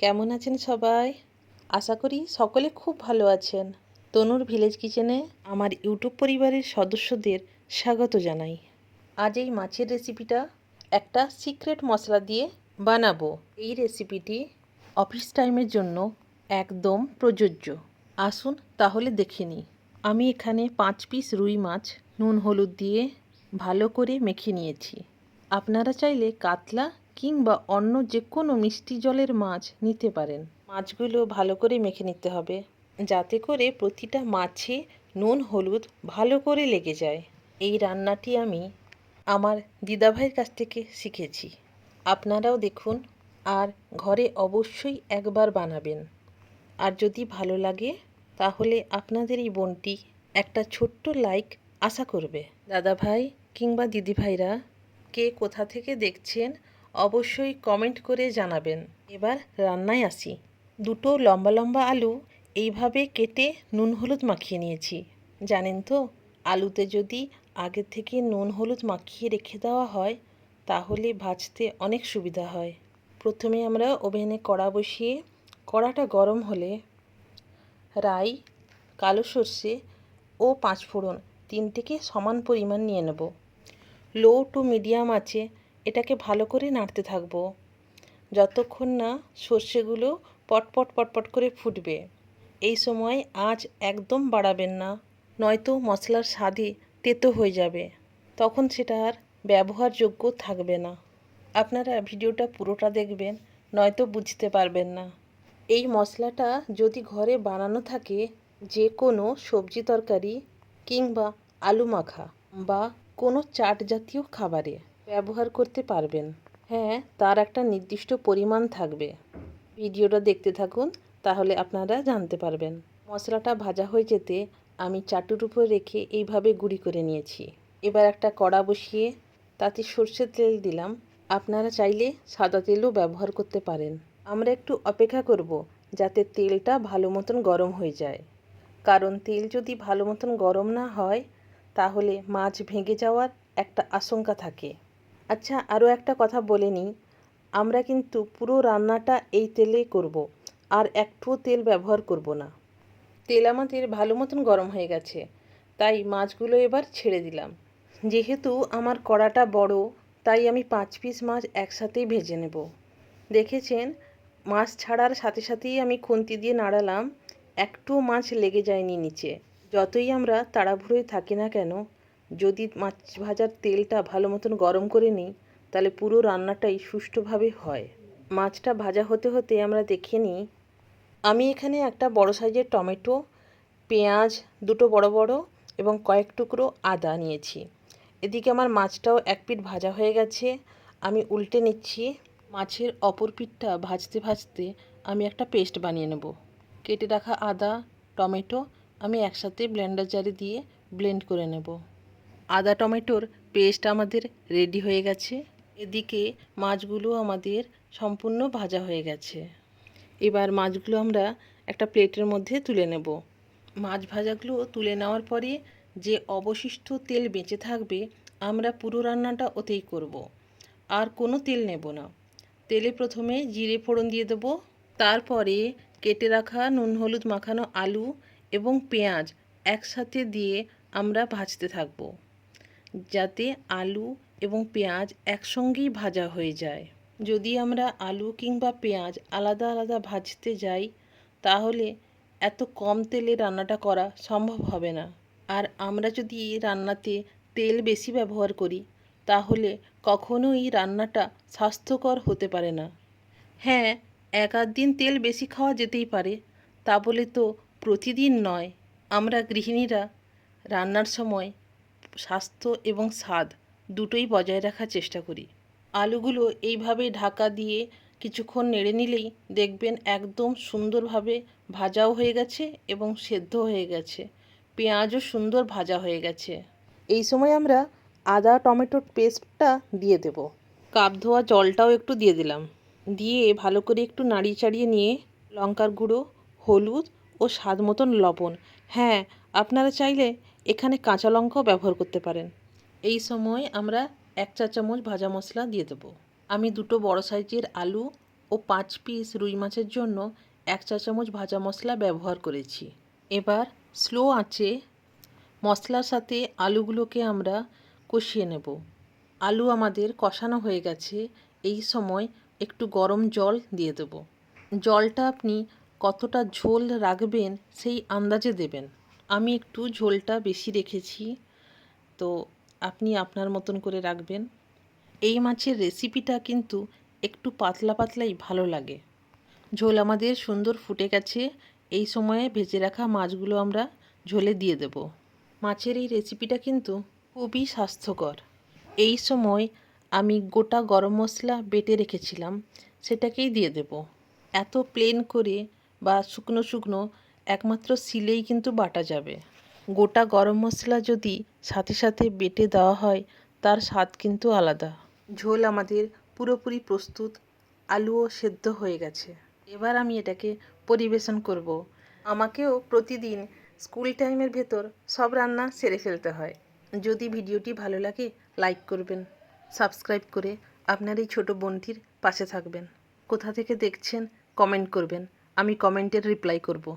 কেমন আছেন সবাই? আশা করি সকলে খুব ভালো আছেন। তনুর ভিলেজ কিচেনে আমার ইউটিউব পরিবারের সদস্যদের স্বাগত জানাই। আজ এই মাছের রেসিপিটা একটা সিক্রেট মশলা দিয়ে বানাবো। এই রেসিপিটি অফিস টাইমের জন্য একদম প্রযোজ্য। আসুন তাহলে দেখে নিই। আমি এখানে পাঁচ পিস রুই মাছ নুন হলুদ দিয়ে ভালো করে মেখে নিয়েছি। আপনারা চাইলে কাতলা কিংবা অন্য যে কোনো মিষ্টি জলের মাছ নিতে পারেন। মাছগুলো ভালো করে মেখে নিতে হবে। যাতে করে প্রতিটা মাছে নুন, হলুদ ভালো করে লেগে যায়। এই রান্নাটি আমি আমার দিদাভাইয়ের কাছ থেকে শিখেছি। আপনারাও দেখুন আর ঘরে অবশ্যই একবার বানাবেন। আর যদি ভালো লাগে, তাহলে আপনাদের এই বোনটি একটা ছোট্ট লাইক আশা করবে। দাদাভাই কিংবা দিদিভাইরা কে কোথা থেকে দেখছেন অবশ্যই কমেন্ট করে জানাবেন। এবার রান্নায় আসি। দুটো লম্বা লম্বা আলু এইভাবে কেটে নুন হলুদ মাখিয়ে নিয়েছি। জানেন তো, আলুতে যদি আগে থেকে নুন হলুদ মাখিয়ে রেখে দেওয়া হয়, তাহলে ভাজতে অনেক সুবিধা হয়। প্রথমে আমরা ওভেনে কড়া বসিয়ে, কড়াটা গরম হলে রাই, কালো সর্ষে ও পাঁচফোড়ন তিনটেকে সমান পরিমাণ নিয়ে নেব। লো টু মিডিয়াম আছে এটাকে ভালো করে নাড়তে থাকব। যতক্ষণ না সর্ষেগুলো পটপট পটপট করে ফুটবে। এই সময় আঁচ একদম বাড়াবেন না, নয়তো মশলার স্বাদে তেতো হয়ে যাবে। তখন সেটা আর ব্যবহারযোগ্য থাকবে না। আপনারা ভিডিওটা পুরোটা দেখবেন, নয়তো বুঝতে পারবেন না। এই মশলাটা যদি ঘরে বানানো থাকে যে কোনো সবজি তরকারি কিংবা আলু মাখা বা কোনো চাট জাতীয় খাবারে। ব্যবহার করতে পারবেন। হ্যাঁ তার একটা নির্দিষ্ট পরিমাণ থাকবে। ভিডিওটা দেখতে থাকুন, তাহলে আপনারা জানতে পারবেন। মশলাটা ভাজা হয়ে যেতে আমি চাটুর উপর রেখে এইভাবে গুঁড়ি করে নিয়েছি। এবার একটা কড়া বসিয়ে তাতে সর্ষের তেল দিলাম। আপনারা চাইলে সাদা তেলও ব্যবহার করতে পারেন। আমরা একটু অপেক্ষা করব যাতে তেলটা ভালো মতন গরম হয়ে যায়। কারণ তেল যদি ভালো মতন গরম না হয়, তাহলে মাছ ভেঙে যাওয়ার একটা আশঙ্কা থাকে। আচ্ছা আরও একটা কথা বলে নিই। আমরা কিন্তু পুরো রান্নাটা এই তেলেই করব, আর একটুও তেল ব্যবহার করব না। তেল আমাদের ভালো মতন গরম হয়ে গেছে, তাই মাছগুলো এবার ছেড়ে দিলাম। যেহেতু আমার কড়াটা বড়, তাই আমি পাঁচ পিস মাছ একসাথেই ভেজে নেব। দেখেছেন? মাছ ছাড়ার সাথে সাথেই আমি খুন্তি দিয়ে নাড়ালাম একটু মাছ লেগে যায়নি নিচে। যতই আমরা তাড়াহুড়োয় থাকি না কেন যদি মাছ ভাজার তেলটা ভালো মতন গরম করে নিই, তাহলে পুরো রান্নাটাই সুষ্ঠুভাবে হয়। মাছটা ভাজা হতে হতে আমরা দেখে নিই, আমি এখানে একটা বড় সাইজের টমেটো, পেঁয়াজ, দুটো বড় বড় এবং কয়েক টুকরো আদা নিয়েছি। এদিকে আমার মাছটাও এক পিঠ ভাজা হয়ে গেছে, আমি উল্টে নিচ্ছি। মাছের অপর পিঠটা ভাজতে ভাজতে আমি একটা পেস্ট বানিয়ে নেব। কেটে রাখা আদা, টমেটো আমি একসাথে ব্লেন্ডার জারে দিয়ে ব্লেন্ড করে নেব। আদা টমেটোর পেস্ট আমাদের রেডি হয়ে গেছে। এদিকে মাছগুলো আমাদের সম্পূর্ণ ভাজা হয়ে গেছে। এবার মাছগুলো আমরা একটা প্লেটের মধ্যে তুলে নেব। মাছ ভাজাগুলো তুলে নেওয়ার পরে যে অবশিষ্ট তেল বেঁচে থাকবে, আমরা পুরো রান্নাটা ওতেই করব। আর কোনো তেল নেব না। তেলে প্রথমে জিরে ফোড়ন দিয়ে দেব। তারপরে কেটে রাখা নুন, হলুদ মাখানো আলু এবং পেঁয়াজ একসাথে দিয়ে আমরা ভাজতে থাকব। যাতে আলু এবং পেঁয়াজ একসঙ্গেই ভাজা হয়ে যায়। যদি আমরা আলু কিংবা পেঁয়াজ আলাদা আলাদা ভাজতে যাই, তাহলে এত কম তেলে রান্নাটা করা সম্ভব হবে না। আর আমরা যদি রান্নাতে তেল বেশি ব্যবহার করি, তাহলে কখনোই রান্নাটা স্বাস্থ্যকর হতে পারে না। হ্যাঁ এক আধ দিন তেল বেশি খাওয়া যেতেই পারে, তা বলে তো প্রতিদিন নয়। আমরা গৃহিণীরা রান্নার সময় স্বাস্থ্য এবং স্বাদ দুটোই বজায় রাখার চেষ্টা করি। আলুগুলো এইভাবে ঢাকা দিয়ে কিছুক্ষণ নেড়ে নিলেই দেখবেন একদম সুন্দরভাবে ভাজাও হয়ে গেছে এবং সেদ্ধ হয়ে গেছে। পেঁয়াজও সুন্দর ভাজা হয়ে গেছে। এই সময় আমরা আদা টমেটোর পেস্টটা দিয়ে দেব। কাপ ধোয়া জলটাও একটু দিয়ে দিলাম। দিয়ে ভালো করে একটু নাড়িয়ে চাড়িয়ে নিয়ে লঙ্কার গুঁড়ো, হলুদ ও স্বাদ মতন লবণ। হ্যাঁ আপনারা চাইলে এখানে কাঁচা লঙ্কাও ব্যবহার করতে পারেন। এই সময় আমরা এক চা চামচ ভাজা মশলা দিয়ে দেবো। আমি দুটো বড় সাইজের আলু ও পাঁচ পিস রুই মাছের জন্য এক চা চামচ ভাজা মশলা ব্যবহার করেছি। এবার স্লো আঁচে মশলার সাথে আলুগুলোকে আমরা কষিয়ে নেব। আলু আমাদের কষানো হয়ে গেছে। এই সময় একটু গরম জল দিয়ে দেব। জলটা আপনি কতটা ঝোল রাখবেন সেই আন্দাজে দেবেন। আমি একটু ঝোলটা বেশি রেখেছি, তো আপনি আপনার মতন করে রাখবেন। এই মাছের রেসিপিটা কিন্তু একটু পাতলা পাতলাই ভালো লাগে। ঝোল আমাদের সুন্দর ফুটে গেছে, এই সময়ে ভেজে রাখা মাছগুলো আমরা ঝোলে দিয়ে দেব। মাছের এই রেসিপিটা কিন্তু খুবই স্বাস্থ্যকর। এই সময় আমি গোটা গরম মশলা বেটে রেখেছিলাম, সেটাকেই দিয়ে দেব। এত প্লেন করে বা শুকনো শুকনো একমাত্র সিলেই কিন্তু বাটা যাবে। গোটা গরম মশলা যদি সাথে সাথে বেটে দেওয়া হয়, তার স্বাদ কিন্তু আলাদা। ঝোল আমাদের পুরোপুরি প্রস্তুত, আলুও সেদ্ধ হয়ে গেছে। এবার আমি এটাকে পরিবেশন করব। আমাকেও প্রতিদিন স্কুল টাইমের ভেতর সব রান্না সেরে ফেলতে হয়। যদি ভিডিওটি ভালো লাগে, লাইক করবেন, সাবস্ক্রাইব করে আপনার এই ছোটো বোনটির পাশে থাকবেন। কোথা থেকে দেখছেন, কমেন্ট করবেন। আমি কমেন্টের রিপ্লাই করব।